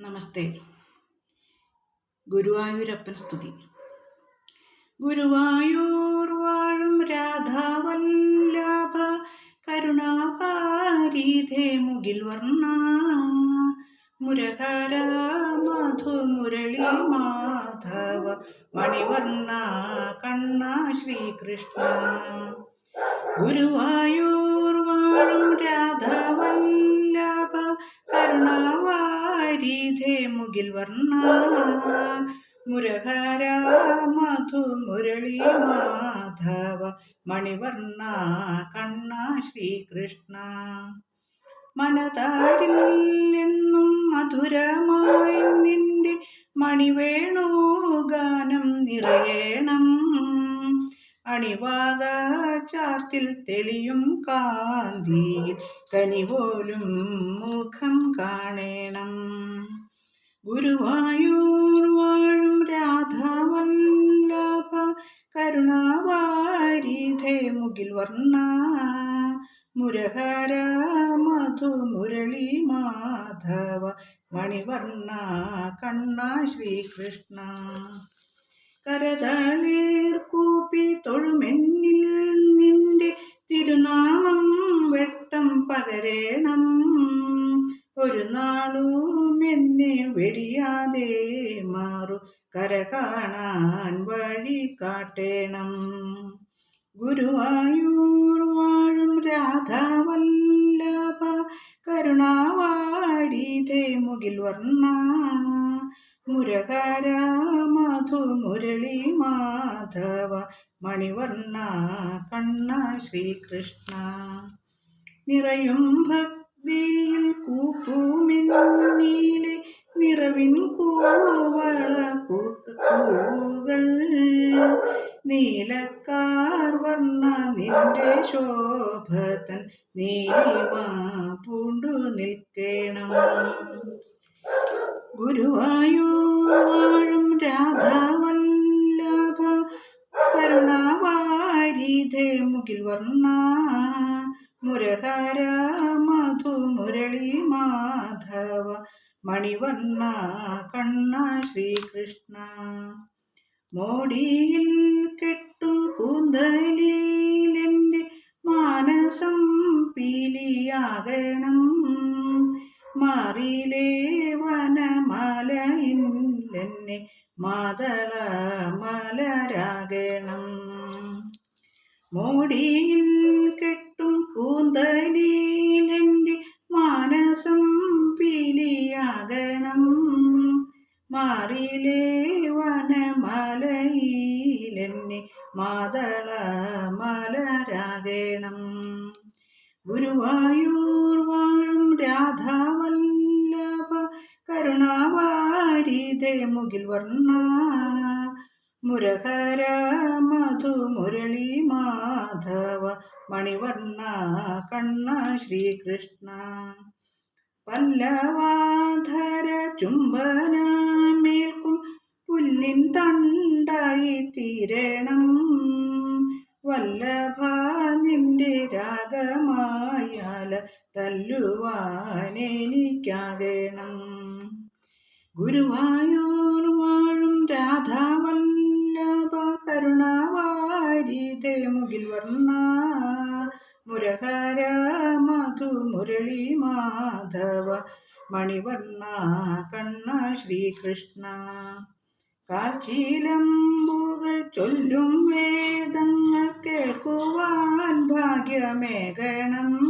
നമസ്തേ. ഗുരുവായൂരപ്പൻ സ്തുതി. ഗുരുവായൂർ വാഴും രാധാവല്ലഭ കരുണാകാരീധേ മുകിൽ വർണ മുരകാര മധു മുരളി മാധവ മണിവർണ കണ്ണ ശ്രീകൃഷ്ണ. ഗുരുവായൂർ വാഴും രാധാവല്ലഭ കരുണാവാരിധേ മുകിൽ വർണ. മുരഹര മധു മുരളി മാധവ മണിവർണ കണ്ണ ശ്രീകൃഷ്ണ. മനതാരിൽ നിന്നും മധുരമായി നിന്റെ മണിവേണു ഗാനം നിറയേണം. അണിവാക ചാർത്തിൽ തെളിയും കാന്തിയിൽ കനിപോലും മുഖം കാണേണം. ഗുരുവായൂർ വാഴും രാധാവല്ലഭ കരുണാവാരിധേ മുകിൽ വർണ. മുരഹര മധു മുരളി മാധവ മണിവർണ കണ്ണ ശ്രീകൃഷ്ണ. കരതളീർ കൂപ്പി തൊഴുമെന്നിൽ നിന്റെ തിരുനാമം വെട്ടം പകരേണം. ഒരു നാളും എന്നെ വെടിയാതെ മാറു കര കാണാൻ വഴി കാട്ടേണം. ഗുരുവായൂർ വാഴും രാധാവല്ലഭ കരുണാവാരിധേ മുകിൽ വർണ മുരകര മുരളി മാധവ മണിവർണ കണ്ണ ശ്രീകൃഷ്ണ. നിറയും ഭക്തിയിൽ കൂപ്പൂമിന്നീലെ നിറവിൻ കൂവള കൂട്ടുകൾ നീലക്കാർ വർണ നിന്റെ ശോഭതൻ നീലിമ പൂണ്ടു നിൽക്കണം. കരുണാവാരിധേ മുകിൽ വർണ മധു മുരളി മാധവ മണിവർണ കണ്ണ ശ്രീകൃഷ്ണ. മോടിയിൽ കെട്ടും കൂന്തലിലെന്റെ മാനസം പീലിയാകണം. മാറിയിലേ വനമലയില്ലെന്നെ മാതള മലരാകണം. മോടിയിൽ കെട്ടും കൂന്തലിലെന്റെ മാനസം പിലിയാകണം. മാറിയിലേ വനമലയിലെന്നെ മാതള മലരാകണം. ഗുരുവായൂർ വാഴും രാധാവല്ലഭ കരുണാവാരിതേ മുകിൽ വർണ മുരഹര മധു മുരളി മാധവ മണിവർണ കണ്ണ ശ്രീകൃഷ്ണ. പല്ലവാധര ചുംബന മേൽക്കും പുല്ലിൻ തണ്ടായി തീരണം. വല്ലഭ നിന്റെ രാഗമായാല തല്ലുവാനെനിക്കാകണം ഗുരുവായൂർ വാഴും രാധാവല്ലഭ കരുണാവാരിതേ മുകിൽ വർണ മുരഹര മധു മുരളി മാധവ മണിവർണ കണ്ണ ശ്രീകൃഷ്ണ. കാച്ചിലമ്പുകൾ ചൊല്ലും വേദങ്ങൾ കേൾക്കുവാൻ ഭാഗ്യമേകണം.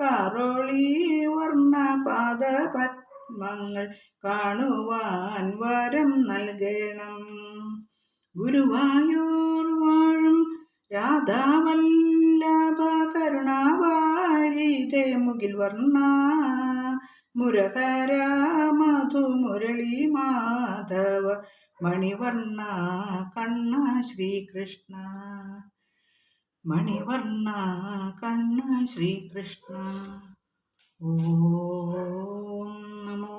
കാറോളി വർണ പാദപത്മങ്ങൾ കാണുവാൻ വരം നൽകണം. ഗുരുവായൂർ വാഴും രാധാവല്ലഭ കരുണാവാരിതേ മുകിൽ വർണ മുരകര മധു മുരളി മാധവ മണിവർണ കണ്ണ ശ്രീകൃഷ്ണ മണിവർണ കണ്ണ ശ്രീകൃഷ്ണ. ഓം നമോ